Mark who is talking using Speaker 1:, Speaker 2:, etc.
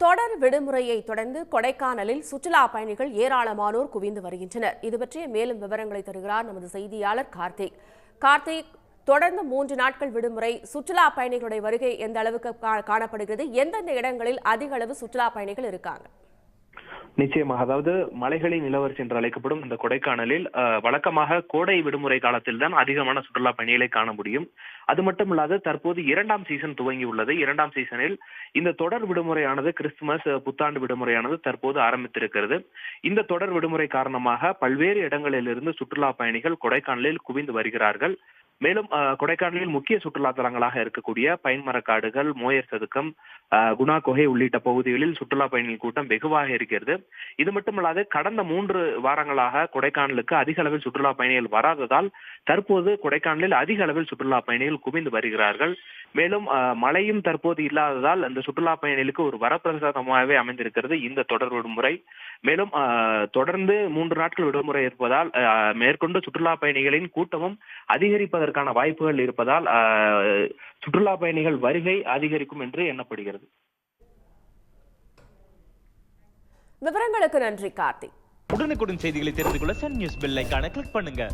Speaker 1: தொடர் விடுமுறையை தொடர்ந்து கொடைக்கானலில் சுற்றுலா பயணிகள் ஏராளமானோர் குவிந்து வருகின்றனர். இது பற்றிய மேலும் விவரங்களை தருகிறார் நமது செய்தியாளர் கார்த்திக். கார்த்திக் தொடர்ந்து மூன்று நாட்கள் விடுமுறை சுற்றுலா பயணிகளுடைய வருகை எந்த அளவுக்கு கா- காணப்படுகிறது? எந்தெந்த இடங்களில் அதிக அளவு சுற்றுலா பயணிகள் இருக்காங்க?
Speaker 2: நிச்சயமாக. அதாவது மலைகளின் இளவரசி என்று அழைக்கப்படும் இந்த கொடைக்கானலில் வழக்கமாக கோடை விடுமுறை காலத்தில் தான் அதிகமான சுற்றுலா பயணிகளை காண முடியும். அது மட்டுமல்லாது தற்போது இரண்டாம் சீசன் துவங்கி உள்ளது இரண்டாம் சீசனில் இந்த தொடர் விடுமுறையானது கிறிஸ்துமஸ் புத்தாண்டு விடுமுறையானது தற்போது ஆரம்பித்திருக்கிறது. இந்த தொடர் விடுமுறை காரணமாக பல்வேறு இடங்களிலிருந்து சுற்றுலா பயணிகள் கொடைக்கானலில் குவிந்து வருகிறார்கள். மேலும் கொடைக்கானலில் முக்கிய சுற்றுலா தலங்களாக இருக்கக்கூடிய பைன்மரக்காடுகள் மோயர் சதுக்கம் குணா குகை உள்ளிட்ட பகுதிகளில் சுற்றுலா பயணிகள் கூட்டம் வெகுவாக இருக்கிறது. இது மட்டுமல்லாது கடந்த மூன்று வாரங்களாக கொடைக்கானலுக்கு அதிக அளவில் சுற்றுலா பயணிகள் வராததால் தற்போது கொடைக்கானலில் அதிக அளவில் சுற்றுலா பயணிகள் குவிந்து வருகிறார்கள். மேலும் மழையும் தற்போது இல்லாததால் அந்த சுற்றுலா பயணிகளுக்கு ஒரு வரப்பிரசாதமாகவே அமைந்திருக்கிறது இந்த தொடர் விடுமுறை. மேலும் தொடர்ந்து மூன்று நாட்கள் விடுமுறை இருப்பதால் மேற்கொண்டு சுற்றுலா பயணிகளின் கூட்டமும் அதிகரிப்பதற்கு அதிகரிப்பதற்கான வாய்ப்புகள் இருப்பதால் சுற்றுலா பயணிகள் வருகை அதிகரிக்கும் என்று எண்ணப்படுகிறது.
Speaker 1: விவரங்களுக்கு நன்றி கார்த்திக்.
Speaker 3: உடனுக்குடன் செய்திகளை தெரிந்து கொள்ள சன் நியூஸ் பெல் கிளிக் பண்ணுங்க.